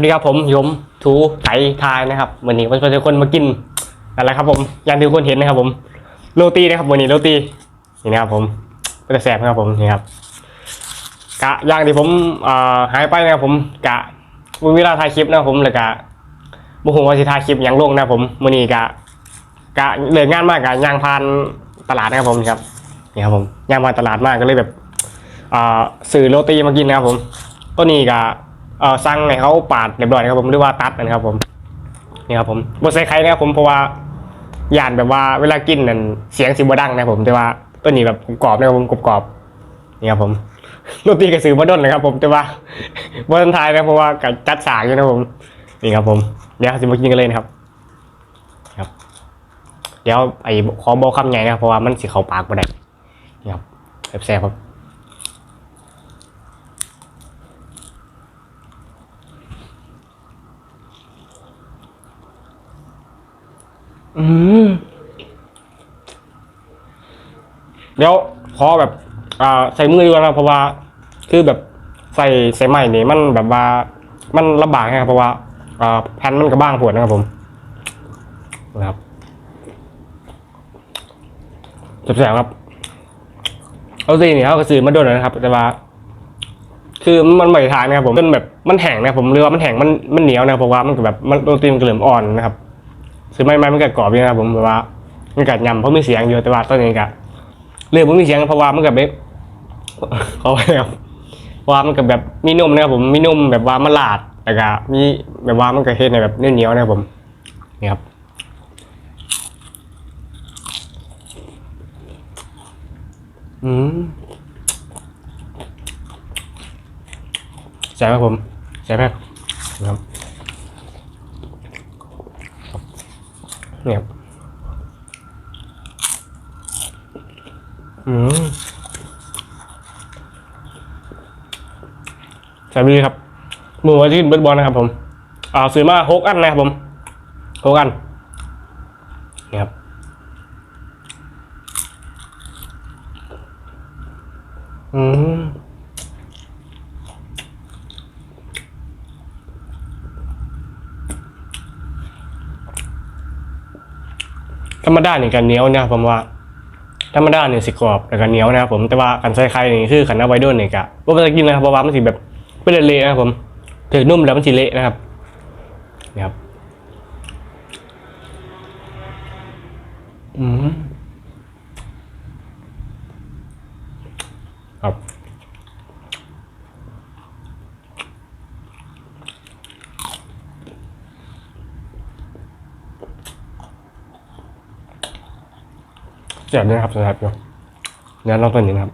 สวัสดีครับผมยมทูไถทายนะครับวันนี้วันนี้คนมากินอะไรครับ ผมอย่างที่คนเห็นนะครับ ผมโรตีนะครับวันนี้โรตีนี่นะครับ ผมก็จะแสบนะครับผมนี่ครับกะอย่างที่ผมหายไปนะครับผมกะมีเวลาถ่ายคลิปนะครับผมแล้วกะบุหัวาสิถ่ายคลิปอย่างลงนะครับผมวันนี้กะกะเลิกงานมากกะย่างพานตลาดนะครับผมนี่ครับนี่ครับผมย่างพานตลาดมากก็เลยแบบสื่อโรตีมากินนะครับผมตัวนี้ก็ เอ่อสั่งให้เขาปาดเรียบร้อยนะครับผมหรือว่าตัดนะครับผมนี่ครับผมบใส่ไข่นะครับผมเพราะว่าย่านแบบว่าเวลากินนั่นเสียงสิบ่ดังนะครับผมแต่ว่าตัวนี้แบบกรอบนะครับผมกรอบๆนี่ครับผมโรตีกระสือมาดนนะครับ ผมแต่ว่าบนทายนะเพราะว่ากับจัดสางอยู่นะครับผมนี่ครับผมเดี๋ยวจะมากินกันเลยนะครับครับ เดี๋ยวไอ้ขอบอกคำใหญ่นะครับเพราะว่ามันสิเข้าปากมาได้นี่ครับแซ่บๆครับ อืมเดี๋ยวขอแบบ อ่า ใส่มือดีกว่านะเพราะว่า คือแบบใส่ใส่ใหม่นี่มันแบบว่า มันลำบากนะครับเพราะว่าอ่าแผ่นมันก็บ้างปวดนะครับผมนะครับแสบๆครับ เอาสินี่เขาก็ซื้อมาโดนแล้วนะครับ แต่ว่า คือมันไม่ทานนะครับผมจนแบบมันแห้งนะผมเรือว่ามันแห้งมันมันเหนียวนะเพราะว่ามันแบบมันโรตีมันก็เหลื่อมอ่อนนะครับ ซื้อไม่ไม่มันก็กรอบอยู่นะครับผมแบบว่ามันกัดยำเพราะมีเสียงอยู่แต่ว่าตอนนี้ก็เรื่องมันมีเสียงเพราะว่ามันกับแบบเขาไว้ครับว่ามันกับแบบมีนุ่มนะครับผมมีนุ่มแบบว่ามันลาดแต่ก็มีแบบว่ามันก็เฮ็ดในแบบเหนียวๆนะครับผมนี่ครับอืมใช่ไหมผมใช่ไหมครับ เนี่ยอืมใช่ไหมครับหมูที่กินเบิร์ดบอลนะครับผมอ่าซื้อมาหกอันนะครับผมหกอันนี่ครับอืม ธรรมดาเนี่ยกันเหนียวเนี่ยผมว่าธรรมดาเนี่ยสิกรอบแต่กันเหนียวนะครับผมแต่ว่ากันใส่ไข่นี่คือขันเอาไว้ด้วยนี่ยกะว่ามันจะกินนะครับเพราะว่ามันสิแบบเป็นเละๆนะครับผมถือนุ่มแล้วมันสิเละนะครับนี่ครับอืมครับ เจ็บด้วยครับสำหรับเนาะเดี๋ยวลองตัวนี้นะครับ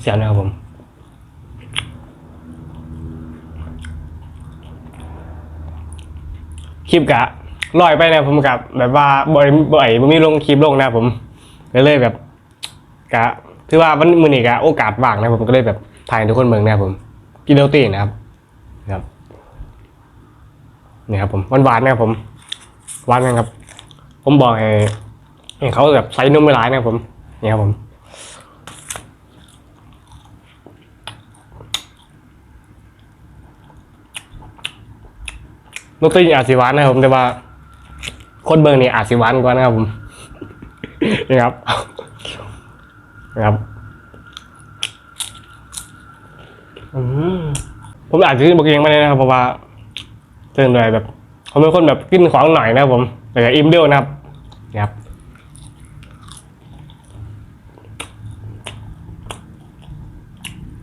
เสียบนะครับผม คลิปกะลอยไปนะผมกับแบบว่าบ่อยบ่อยบ่มีลงคลิปลงนะผมก็เลยแบบกะถือว่ามันมือนี้กะโอกาสว่างนะผมก็เลยแบบถ่ายให้ทุกคนเมืองนะผมกินโรตีนะครับนะครับนี่ครับผมหวานๆนะครับผมหวานนะครับ ผมบอกให้ให้เขาแบบใส่นมไม่ร้ายนะครับผมนี่ครับผม โรตีอาจสิหวานนะครับผมแต่ว่า คนเบิร์นี่อาจสิหวานกว่านะครับผมนี่ครับนะครับผมอาจจะกินบกเองไม่ได้นะครับเพราะว่าเตือนเลยแบบผมเป็นคนแบบกินของหน่อยนะครับผมแต่ก็อิ่มเดียวนะครับนี่ครับ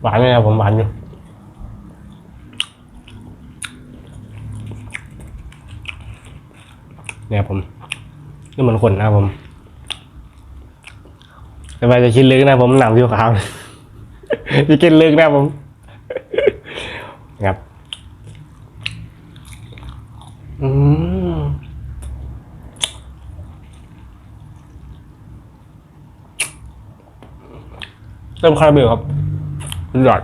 หวานเลยนะครับผมหวานอยู่ เนี่ยผมนี่มันคนนะผมทำไมจะคิดลึกนะผมหนำที่ขาวจะกินลึกนะผมครับอืมเติมคาราเมลครับยอด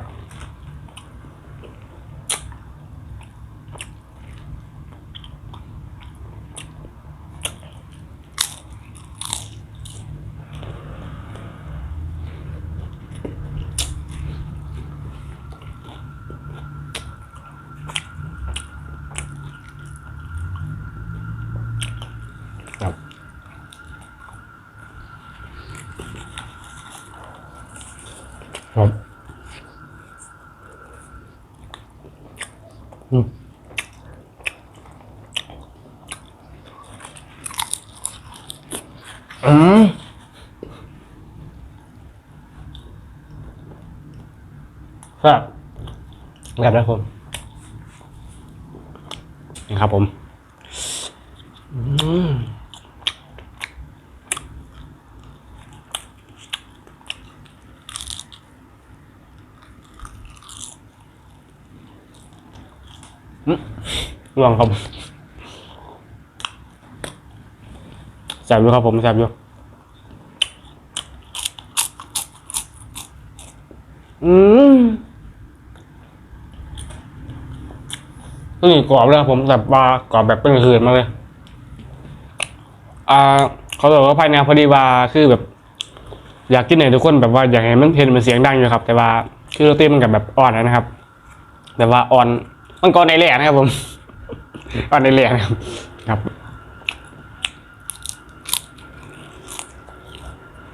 อืมครับแบบนะครับผมนี่ครับผมอืมลองครับ แสบอยู่ครับผมแสบอยู่อืมนี่กรอบเลยครับผมแต่ปลากรอบแบบเป็นคืนมาเลย อ่า เขาบอกว่าภายในพอดีว่าคือแบบ อยากกินไหนทุกคนแบบว่าอยากให้มันเพลนมันเสียงดังอยู่ครับ แต่ว่าคือโรตีมันกับแบบอ่อนนะครับ แต่ว่าอ่อนมันก็ในแหล่นะครับผมอ่อนในแหล่นะครับครับ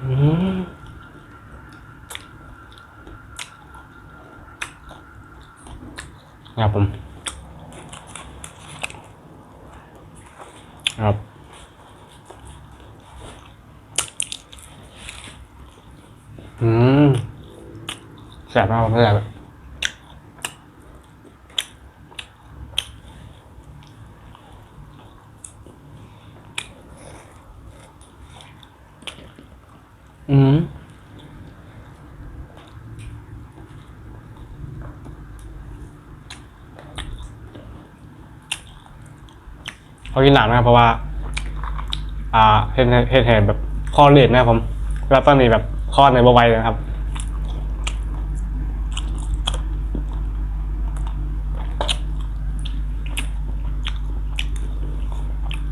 อืม ครับผมครับอืมแสบมากผมแสบ เขากินหนักนะครับ เพราะว่า อ่าเห็นเห็นเห็นแบบข้อเลือดนะครับผมแล้วตอนนี้แบบข้อในบวไหวนะครับ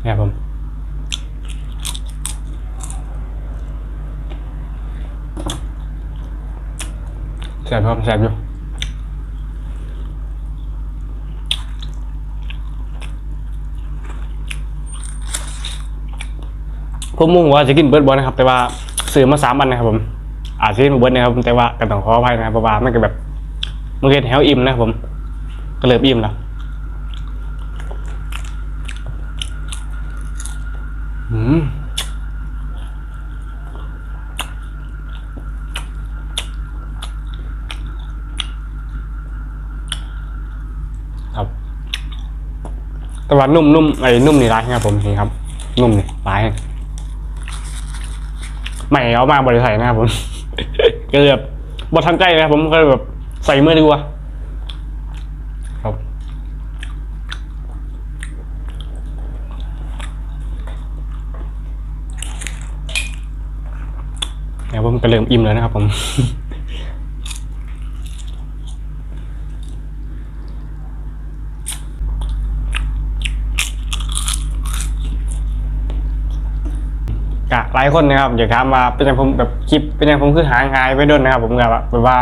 เนี่ยผมแสบครับแสบอยู่ ผมมุ่งว่าจะกินเบิร์ดบอลนะครับ แต่ว่าซื้อมาสามอันนะครับผม อาจจะกินเบิร์ดนะครับแต่ว่าก็ต้องขออภัยนะครับเพราะว่ามันก็แบบมันเกิดแถวอิ่มนะครับผมก็เลยอิ่มแล้วอืมครับแต่ว่านุ่มนุ่มไอ้นุ่มนี่ร้ายครับผมนี่ครับ นุ่มนี่ร้าย ไม่เอามาบริใส่นะครับผมก็เลยแบบบดทันใจนะครับผมก็เลยแบบใส่มือดีกว่าครับเดี๋ยวผมก็เริ่มอิ่มแล้วนะครับผม กะหลายคนนะครับอยากถามว่าเป็นยังผมแบบคลิปเป็นยังผมคือหางหายไปโดนนะครับ ผมแบบว่าแบบว่า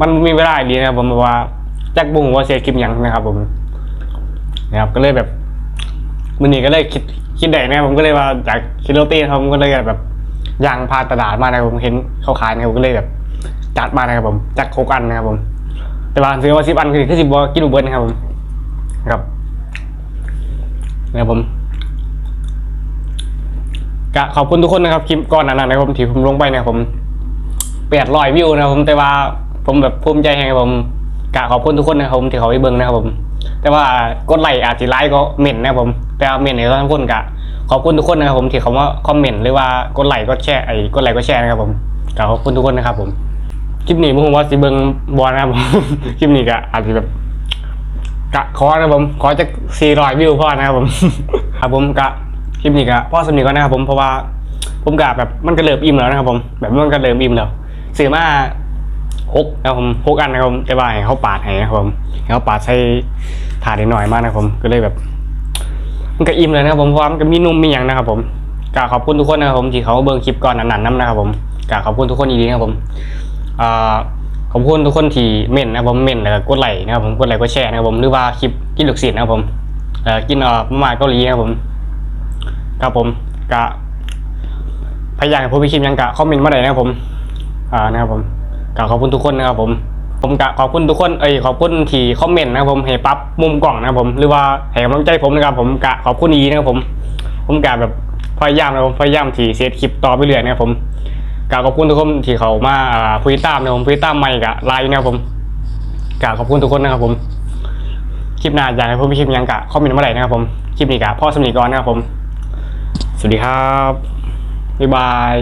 มันมีเวลาดีนะครับผมแบบว่าแจ็คบุ้งว่าเสียคลิปยังนะครับ ผมนะครับก็เลยแบบมันนี่ก็เลยคิดคิดได้นะครับผมก็เลยว่าจากคิโรตีนะครับผมก็เลยแบบยางพาตลาดมานะผมเห็นเขาขายนะผมก็เลยแบบจัดมานะครับผมจัดโคกอันนะครับผม แต่ว่าซื้อมาสิบอันคือคือสิบกินอุเบิร์นะครับผมครับนะครับผม ก็ขอบคุณทุกคนนะครับคลิปก่อนหนานั้นนะครับผมที่ผมลงไปเนะครับผมแปดร้อยวิวนะครับผมแต่ว่าผมแบบภูมิใจแฮงผมกะขอบคุณทุกคนนะครับผมที่เขาไปเบิ่งนะครับผม แต่ว่ากดไลค์อาจจะไลค์ก็เหม็นนะครับผม แต่ว่าเหม็นในทุกคนกะขอบคุณทุกคนนะครับผมที่เขามาคอมเมนต์หรือว่ากดไลค์ก็แชร์ไอ้กดไลค์ก็แชร์นะครับผมกะขอบคุณทุกคนนะครับผมคลิปนี้ผมว่าสิเบิ่งบอลนะครับผมคลิปนี้ก็อาจจะแบบกะขอนะครับผมขอจากสี่ร้อยวิวพอนะครับผมครับผมกะ คลิปนี้กะพ่อสำนีก่อนนะครับผมเพราะว่าผมกะแบบมันก็เริ่มอิ่มแล้วนะครับ ผมแบบมันก็เริ่มอิ่มแล้วซื้อมาหกนะครับผมหกอันนะครับผมแต่ว่าให้เขาปาดให้นะครับผมให้เขาปาดใส่ถาดนิดหน่อยมากนะครับผมก็เลยแบบ มันก็อิ่มเลยนะครับผมเพราะว่ามันก็มีนุ่มมีอย่างนะครับ ผมกาขอบคุณทุกคนนะครับผมที่เขาเบิ่งคลิปก่อนหนันๆน้ำนะครับ ผมกาขอบคุณทุกคนอีกทีนะครับผมขอบคุณทุกคนที่เม่นนะครับผมเม่นแล้วก็กดไลค์นะครับผมกดไลค์กดแชร์นะครับผมหรือว่าคลิปกินลูกศิษย์นะครับผมกินเอ่อมาม่าเกาหลีนะครับผม ครับผมกะพยายามให้ผมไปคลิปยังกะคอมเมนต์มาได้นะครับผมอ่านะครับผมกราบขอบคุณทุกคนนะครับผมผมกะขอบคุณทุกคนเอ้ยขอบคุณที่คอมเมนต์นะครับผมให้ปรับมุมกล่องนะครับผมหรือว่าให้กำลังใจผมนะครับผมกะขอบคุณอีนะครับผม ผมกะแบบพยายามนะครับผมพยายามที่เซตคลิปต่อไปเรื่อยนะครับผมกะขอบคุณทุกคนที่เขามาพูดตามนะครับผมพูดตามใหม่กะไลน์นะครับผมกะขอบคุณทุกคนนะครับผมคลิปหน้าอยากให้ผมมีคลิปยังกะคอมเมนต์มาได้นะครับผมคลิปนี้กะพ่อสมนีก่อนนะครับผม สวัสดีครับ บ๊ายบาย